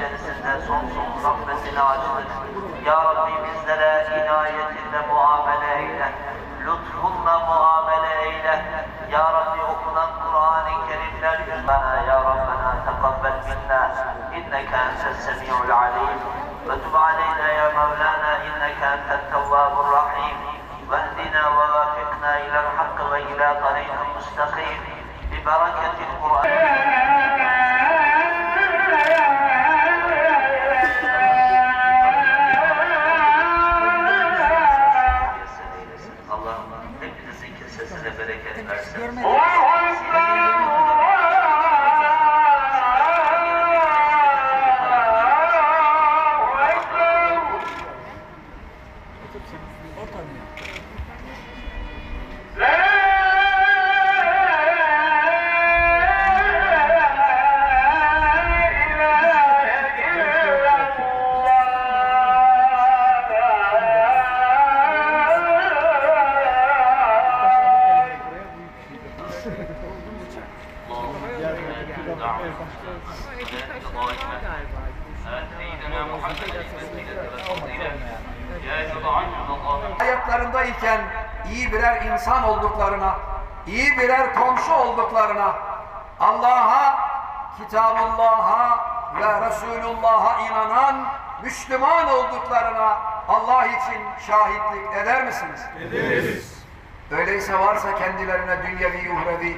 içerisinde sonsuz rahmetini açtık. Ya Rabbi bizlere inayetinle muamele eyle. Lütfunla muamele eyle. Ya Rabbi okunan Kur'an-ı Kerimler yüzüne Ya Rabbena tekabbel minna. İnneke entes semi'ul alim. Ve tub aleyna ya Mevlana inneke entet tevvabur rahim. واهدنا ووافقنا إلى الحق وإلى طريق مستقيم ببركة القرآن Allah'ım hepinizin kesesine bereket versin. Hayatlarındayken iyi birer insan olduklarına, iyi birer komşu olduklarına, Allah'a, Kitabullah'a ve Resulullah'a inanan Müslüman olduklarına Allah için şahitlik eder misiniz? Ederiz. Öyleyse varsa kendilerine dünyevi, uhrevi,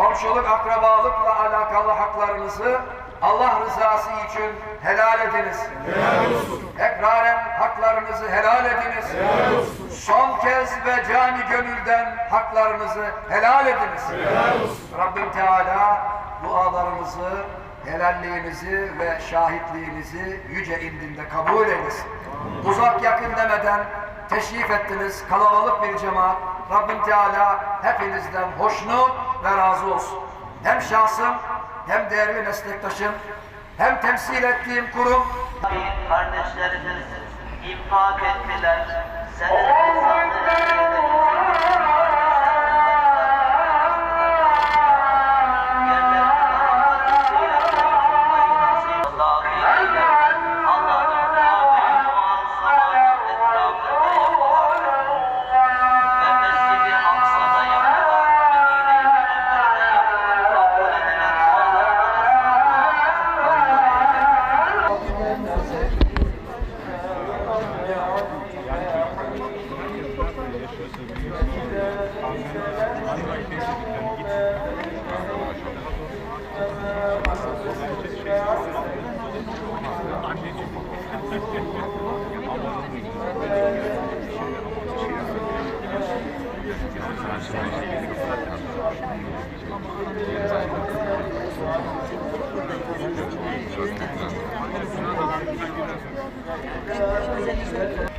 komşuluk, akrabalıkla alakalı haklarınızı Allah rızası için helal ediniz. Helal olsun. Tekraren haklarınızı helal ediniz. Helal olsun. Son kez ve cani gönülden haklarınızı helal ediniz. Helal olsun. Rabbim Teala dualarınızı, helalliğinizi ve şahitliğinizi yüce indinde kabul eylesin. Uzak yakın demeden teşrif ettiniz. Kalabalık bir cemaat. Rabbim Teala hepinizden hoşnut ve razı olsun. Hem şahsım hem değerli meslektaşım hem temsil ettiğim kurum Kardeşlerimiz infak ettiler. Seneler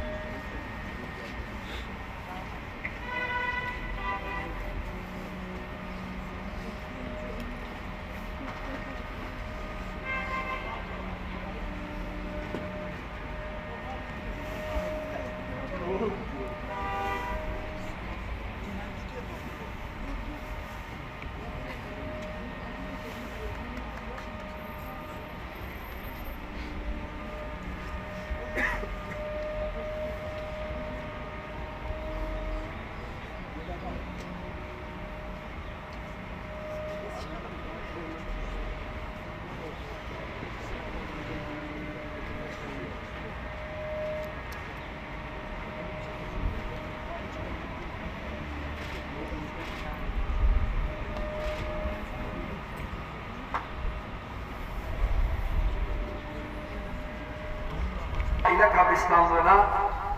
ile kabristanlığına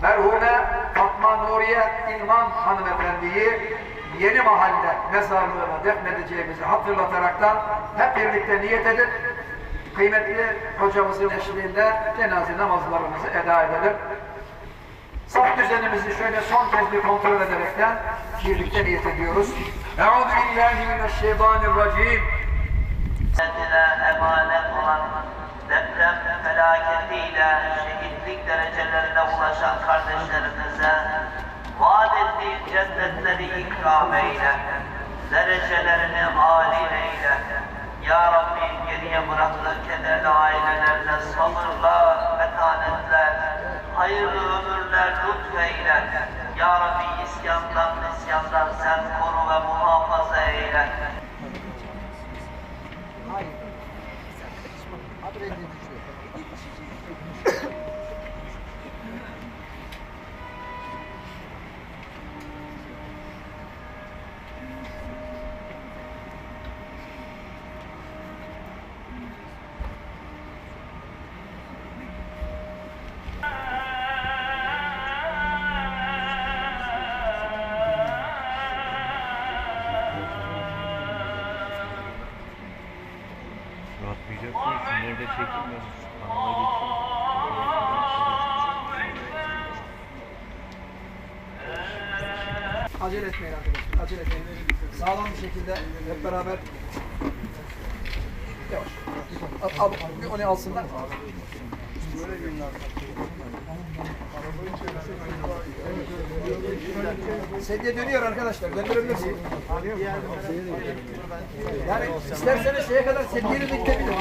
merhume Fatma Nuriye İlman hanımefendiyi yeni mahalle mezarlığına defnedeceğimizi hatırlataraktan hep birlikte niyet edip kıymetli hocamızın eşliğinde cenaze namazlarımızı eda edelim. Saf düzenimizi şöyle son kez bir kontrol ederekten birlikte niyet ediyoruz. Euzu billahi mineşşeytanirracim. Kendine emanet olan deprem felaketiyle şehitlik derecelerine ulaşan kardeşlerimize vaat ettiğin cennetleri ikram eyle. Derecelerini âli eyle. Ya Rabbi geriye bıraktığı kederli ailelerine sabırlar, metanetler, hayırlı ömürler lütfeyle. Ya Rabbi isyandan, nisyandan sen koru ve muhafaza eyle. Rahatlayacak mısın? Nerede çekilmez? Kanala Acele etmeyin arkadaşlar. Acele etmeyin. Sağlam bir şekilde hep beraber Yavaş. Al, al, bir onu alsınlar. Sedye dönüyor arkadaşlar. Döndürebilirsiniz. Yani isterseniz şeye kadar sedyeyi de diktebilir.